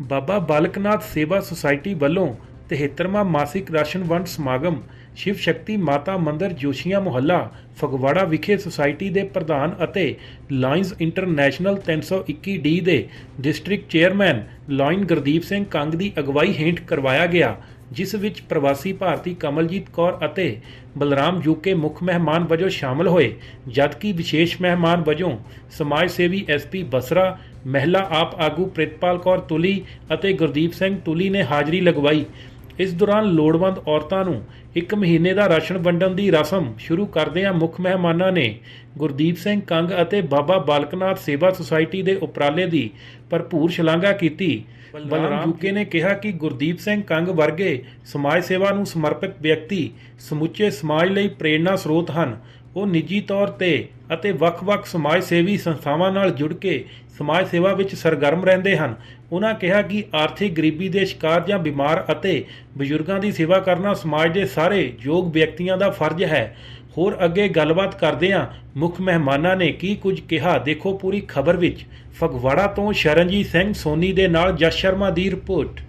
ਬਾਬਾ ਬਾਲਕਨਾਥ ਸੇਵਾ ਸੁਸਾਇਟੀ ਵੱਲੋਂ 73ਵਾਂ ਮਾਸਿਕ ਰਾਸ਼ਨ ਵੰਡ ਸਮਾਗਮ, ਸ਼ਿਵ ਸ਼ਕਤੀ ਮਾਤਾ ਮੰਦਰ ਜੋਸ਼ੀਆਂ ਮੁਹੱਲਾ, ਫਗਵਾੜਾ ਵਿਖੇ ਸੁਸਾਇਟੀ ਦੇ ਪ੍ਰਧਾਨ ਅਤੇ ਲਾਇਨਸ ਇੰਟਰਨੈਸ਼ਨਲ 321 ਡੀ ਦੇ district chairman Lion Gurdeep Singh Kang ਦੀ ਅਗਵਾਈ ਹੇਠ ਕਰਵਾਇਆ ਗਿਆ। ਜਿਸ ਵਿੱਚ ਪ੍ਰਵਾਸੀ ਭਾਰਤੀ ਕਮਲਜੀਤ ਕੌਰ ਅਤੇ ਬਲਰਾਮ ਯੂਕੇ ਮੁੱਖ ਮਹਿਮਾਨ ਵਜੋਂ ਸ਼ਾਮਲ ਹੋਏ, ਜਦਕਿ ਵਿਸ਼ੇਸ਼ ਮਹਿਮਾਨ ਵਜੋਂ ਸਮਾਜ ਸੇਵੀ ਐਸਪੀ ਬਸਰਾ, ਮਹਿਲਾ ਆਪ ਆਗੂ ਪ੍ਰਿਤਪਾਲ ਕੌਰ ਤੁਲੀ ਅਤੇ ਗੁਰਦੀਪ ਸਿੰਘ ਤੁਲੀ ਨੇ ਹਾਜ਼ਰੀ ਲਗਵਾਈ। ਇਸ ਦੌਰਾਨ ਲੋੜਵੰਦ ਔਰਤਾਂ ਨੂੰ ਇੱਕ ਮਹੀਨੇ ਦਾ ਰਾਸ਼ਨ ਵੰਡਣ ਦੀ ਰਸਮ ਸ਼ੁਰੂ ਕਰਦਿਆਂ ਮੁੱਖ ਮਹਿਮਾਨਾਂ ਨੇ ਗੁਰਦੀਪ ਸਿੰਘ ਕੰਗ ਅਤੇ ਬਾਬਾ ਬਾਲਕਨਾਥ ਸੇਵਾ ਸੁਸਾਇਟੀ ਦੇ ਉਪਰਾਲੇ ਦੀ ਭਰਪੂਰ ਸ਼ਲਾਘਾ ਕੀਤੀ। ਬਲਰਾਮ ਯੂਕੇ ਨੇ ਕਿਹਾ ਕਿ ਗੁਰਦੀਪ ਸਿੰਘ ਕੰਗ ਵਰਗੇ ਸਮਾਜ ਸੇਵਾ ਨੂੰ ਸਮਰਪਿਤ ਵਿਅਕਤੀ ਸਮੁੱਚੇ ਸਮਾਜ ਲਈ ਪ੍ਰੇਰਣਾ ਸਰੋਤ ਹਨ। ਉਹ ਨਿੱਜੀ ਤੌਰ ਤੇ ਅਤੇ ਵੱਖ-ਵੱਖ ਸਮਾਜ ਸੇਵੀ ਸੰਸਥਾਵਾਂ ਨਾਲ ਜੁੜ ਕੇ ਸਮਾਜ ਸੇਵਾ ਵਿੱਚ ਸਰਗਰਮ ਰਹਿੰਦੇ ਹਨ। ਉਹਨਾਂ ਕਿਹਾ ਕਿ ਆਰਥਿਕ ਗਰੀਬੀ ਦੇ ਸ਼ਿਕਾਰ ਜਾਂ ਬਿਮਾਰ ਅਤੇ ਬਜ਼ੁਰਗਾਂ ਦੀ ਸੇਵਾ ਕਰਨਾ ਸਮਾਜ ਦੇ ਸਾਰੇ ਯੋਗ ਵਿਅਕਤੀਆਂ ਦਾ ਫਰਜ਼ ਹੈ। ਹੋਰ ਅੱਗੇ ਗੱਲਬਾਤ ਕਰਦਿਆਂ ਮੁੱਖ ਮਹਿਮਾਨਾਂ ਨੇ ਕੀ ਕੁਝ ਕਿਹਾ? ਦੇਖੋ ਪੂਰੀ ਖਬਰ ਵਿੱਚ। ਫਗਵਾੜਾ ਤੋਂ ਸ਼ਰਨਜੀਤ ਸਿੰਘ ਸੋਨੀ ਦੇ ਨਾਲ ਜਸ ਸ਼ਰਮਾ ਦੀ ਰਿਪੋਰਟ।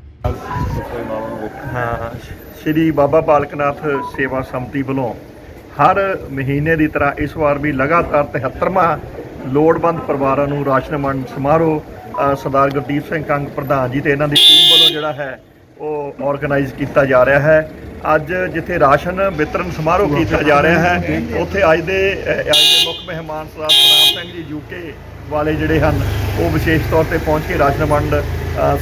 ਹਾਂ, ਸ਼੍ਰੀ ਬਾਬਾ ਬਾਲਕਨਾਥ ਸੇਵਾ ਸੰਮਤੀ ਵੱਲੋਂ ਹਰ ਮਹੀਨੇ ਦੀ ਤਰ੍ਹਾਂ ਇਸ ਵਾਰ ਵੀ ਲਗਾਤਾਰ 73ਵਾਂ ਲੋੜਵੰਦ ਪਰਿਵਾਰਾਂ ਨੂੰ ਰਾਸ਼ਨ ਵੰਡ ਸਮਾਰੋਹ ਸਰਦਾਰ ਗੁਰਦੀਪ ਸਿੰਘ ਕੰਗ ਪ੍ਰਧਾਨ ਜੀ ਤੇ ਇਹਨਾਂ ਦੀ ਟੀਮ ਵੱਲੋਂ ਜਿਹੜਾ ਹੈ, ਉਹ ਆਰਗੇਨਾਈਜ਼ ਕੀਤਾ ਜਾ ਰਿਹਾ ਹੈ। ਅੱਜ ਜਿੱਥੇ ਰਾਸ਼ਨ ਵਿਤਰਨ ਸਮਾਰੋਹ ਕੀਤਾ ਜਾ ਰਿਹਾ ਹੈ, ਉੱਥੇ ਅੱਜ ਦੇ ਅੱਜ ਦੇ ਮੁੱਖ ਮਹਿਮਾਨ ਸਰਦਾਰ ਸਤਨਾਮ ਸਿੰਘ ਜੀ ਯੂਕੇ ਵਾਲੇ ਜਿਹੜੇ ਹਨ, ਉਹ ਵਿਸ਼ੇਸ਼ ਤੌਰ ਤੇ ਪਹੁੰਚ ਕੇ ਰਾਸ਼ਨ ਵੰਡ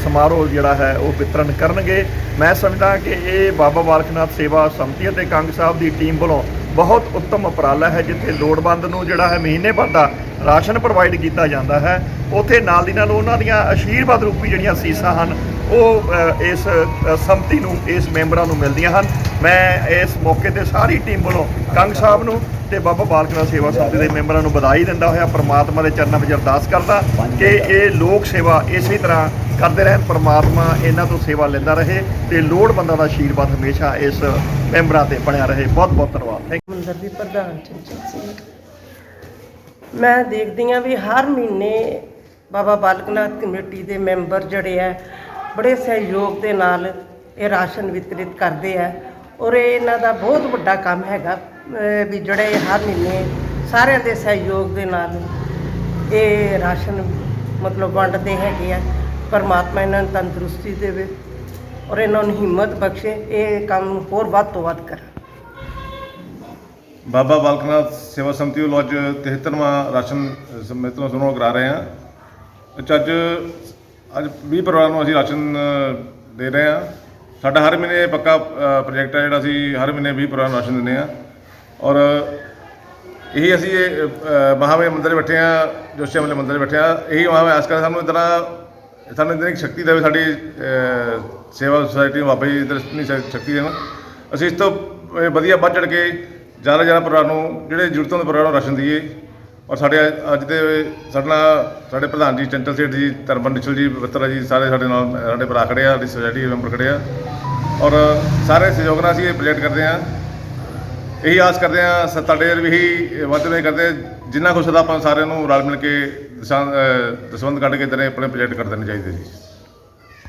ਸਮਾਰੋਹ ਜਿਹੜਾ ਹੈ, ਉਹ ਵਿਤਰਨ ਕਰਨਗੇ। ਮੈਂ ਸਮਝਦਾ ਕਿ ਇਹ ਬਾਬਾ ਬਾਲਕਨਾਥ ਸੇਵਾ ਸੰਮਤੀ ਅਤੇ ਕੰਗ ਸਾਹਿਬ ਦੀ ਟੀਮ ਵੱਲੋਂ ਬਹੁਤ ਉੱਤਮ ਉਪਰਾਲਾ ਹੈ ਜਿੱਥੇ ਲੋੜਵੰਦ ਨੂੰ ਜਿਹੜਾ ਹੈ ਮਹੀਨੇ ਭਰ ਦਾ ਰਾਸ਼ਨ ਪ੍ਰੋਵਾਈਡ ਕੀਤਾ ਜਾਂਦਾ ਹੈ। ਉੱਥੇ ਨਾਲ ਦੀ ਨਾਲ ਉਹਨਾਂ ਦੀਆਂ ਆਸ਼ੀਰਵਾਦ ਰੂਪੀ ਜਿਹੜੀਆਂ ਸੀਸਾਂ ਹਨ ਉਹ ਇਸ ਅ, ਸੰਮਤੀ ਨੂੰ ਇਸ ਮੈਂਬਰਾਂ ਨੂੰ ਮਿਲਦੀਆਂ ਹਨ। ਮੈਂ ਇਸ ਮੌਕੇ ਤੇ ਸਾਰੀ ਟੀਮ ਵੱਲੋਂ ਕੰਗ ਸਾਹਿਬ ਨੂੰ ਤੇ ਬਾਬਾ ਬਾਲਕਨਾਥ ਸੇਵਾ ਸੰਮਤੀ ਦੇ ਮੈਂਬਰਾਂ ਨੂੰ ਵਧਾਈ ਦਿੰਦਾ ਹੋਇਆ ਪ੍ਰਮਾਤਮਾ ਦੇ ਚਰਨਾਂ ਵਿੱਚ ਅਰਦਾਸ ਕਰਦਾ ਕਿ ਇਹ ਲੋਕ ਸੇਵਾ ਇਸੇ ਤਰ੍ਹਾਂ ਕਰਦੇ ਰਹਿਣ, ਪਰਮਾਤਮਾ ਇਹਨਾਂ ਤੋਂ ਸੇਵਾ ਲੈਂਦਾ ਰਹੇ ਤੇ ਲੋੜਵੰਦਾਂ ਦਾ ਆਸ਼ੀਰਵਾਦ ਹਮੇਸ਼ਾ ਇਸ ਮੈਂਬਰਾਂ ਤੇ ਬਣਿਆ ਰਹੇ। ਬਹੁਤ ਬਹੁਤ ਧੰਨਵਾਦ ਥੈਂਕ ਮੰਦਰ ਦੀ ਪ੍ਰਧਾਨ ਚੰਚਲ ਸਿੰਘ ਮੈਂ ਦੇਖਦੀ ਹਾਂ ਵੀ ਹਰ ਮਹੀਨੇ ਬਾਬਾ ਬਾਲਕਨਾਥ ਕਮੇਟੀ ਦੇ ਮੈਂਬਰ ਜਿਹੜੇ ਆ, ਬੜੇ ਸਹਿਯੋਗ ਦੇ ਨਾਲ ਇਹ ਰਾਸ਼ਨ ਵਿਤਰਿਤ ਕਰਦੇ ਆ ਔਰ ਇਹਨਾਂ ਦਾ ਬਹੁਤ ਵੱਡਾ ਕੰਮ ਹੈਗਾ ਵੀ ਜਿਹੜੇ ਹਰ ਮਹੀਨੇ ਸਾਰਿਆਂ ਦੇ ਸਹਿਯੋਗ ਦੇ ਨਾਲ ਇਹ ਰਾਸ਼ਨ ਮਤਲਬ ਵੰਡਦੇ ਹੈਗੇ ਆ। ਪਰਮਾਤਮਾ ਇਹਨਾਂ ਨੂੰ ਤੰਦਰੁਸਤੀ ਦੇਵੇ ਔਰ ਇਹਨਾਂ ਨੂੰ ਹਿੰਮਤ ਬਖਸ਼ੇ ਇਹ ਕੰਮ ਹੋਰ ਵੱਧ ਤੋਂ ਵੱਧ ਕਰਨ ਬਾਬਾ ਬਾਲਕਨਾਥ ਸੇਵਾ ਸੰਮਤੀ ਵੱਲੋਂ ਅੱਜ 73ਵਾਂ ਰਾਸ਼ਨ ਸਮੇਤ ਨੂੰ ਕਰਾ ਰਹੇ ਹਾਂ। ਇਹ ਅੱਜ ਅੱਜ 20 ਪਰਿਵਾਰਾਂ ਨੂੰ ਅਸੀਂ ਰਾਸ਼ਨ ਦੇ ਰਹੇ ਹਾਂ। ਸਾਡਾ ਹਰ ਮਹੀਨੇ ਪੱਕਾ ਪ੍ਰੋਜੈਕਟ ਹੈ ਜਿਹੜਾ ਅਸੀਂ ਹਰ ਮਹੀਨੇ 20 ਪਰਿਵਾਰਾਂ ਨੂੰ ਰਾਸ਼ਨ ਦਿੰਦੇ ਹਾਂ। ਔਰ ਇਹੀ ਅਸੀਂ ਇਹ, ਮੰਦਰ ਬੈਠੇ ਹਾਂ ਜੋਸ਼ੀ ਵਾਲੇ ਮੰਦਰ ਬੈਠੇ ਹਾਂ। ਇਹੀ ਮਹਾਮਾਈ ਆਸ ਕਰ ਸਾਨੂੰ ਇਤਨਾ ਸਾਨੂੰ ਇਤਨੀ ਸ਼ਕਤੀ ਦੇਵੇ ਸਾਡੀ ਅ, ਸੇਵਾ ਸੁਸਾਇਟੀ ਨੂੰ ਬਾਬਾ ਜੀ ਇਧਰ ਸ਼ਕਤੀ ਦੇਣ। ਅਸੀਂ ਇਸ ਤੋਂ ਅ, ਵਧੀਆ ਵੱਧ ਚੜ ਕੇ ਜ਼ਿਆਦਾ ਜ਼ਿਆਦਾ ਪਰਿਵਾਰ ਨੂੰ ਜਿਹੜੇ ਜ਼ਰੂਰਤਮੰਦ ਪਰਿਵਾਰ ਨੂੰ ਰਾਸ਼ਨ ਦਈਏ। ਔਰ ਸਾਡੇ ਅੱਜ- ਅੱਜ ਦੇ ਸਾਡੇ ਨਾਲ ਸਾਡੇ ਪ੍ਰਧਾਨ ਜੀ ਚੰਚਲ ਸੇਠ ਜੀ ਤਰਬਨ ਨਿਚਲ ਜੀ ਬੱਤਰਾ ਜੀ ਸਾਰੇ ਸਾਡੇ ਨਾਲ ਸਾਡੇ ਭਰਾ ਖੜੇ ਆ ਸਾਡੀ ਸੁਸਾਇਟੀ ਦੇ ਮੈਂਬਰ ਖੜੇ ਆ। ਔਰ ਸਾਰੇ ਸਹਿਯੋਗ ਨਾਲ ਅਸੀਂ ਇਹ ਪ੍ਰੋਜੈਕਟ ਕਰਦੇ ਹਾਂ। ਇਹੀ ਆਸ ਕਰਦੇ ਆ ਸ- ਤੁਹਾਡੇ ਵੀ ਇਹੀ ਵਾਅਦੇ ਕਰਦੇ ਜਿੰਨਾ ਕੁਛ ਦਾ ਆਪਾਂ ਸਾਰਿਆਂ ਨੂੰ ਰਲ ਮਿਲ ਕੇ ਦਸਾਂ- ਦਸਵੰਧ ਕੱਢ ਕੇ ਤੇਰੇ ਆਪਣੇ ਪ੍ਰੋਜੈਕਟ ਕਰ ਦੇਣੇ ਚਾਹੀਦੇ ਜੀ।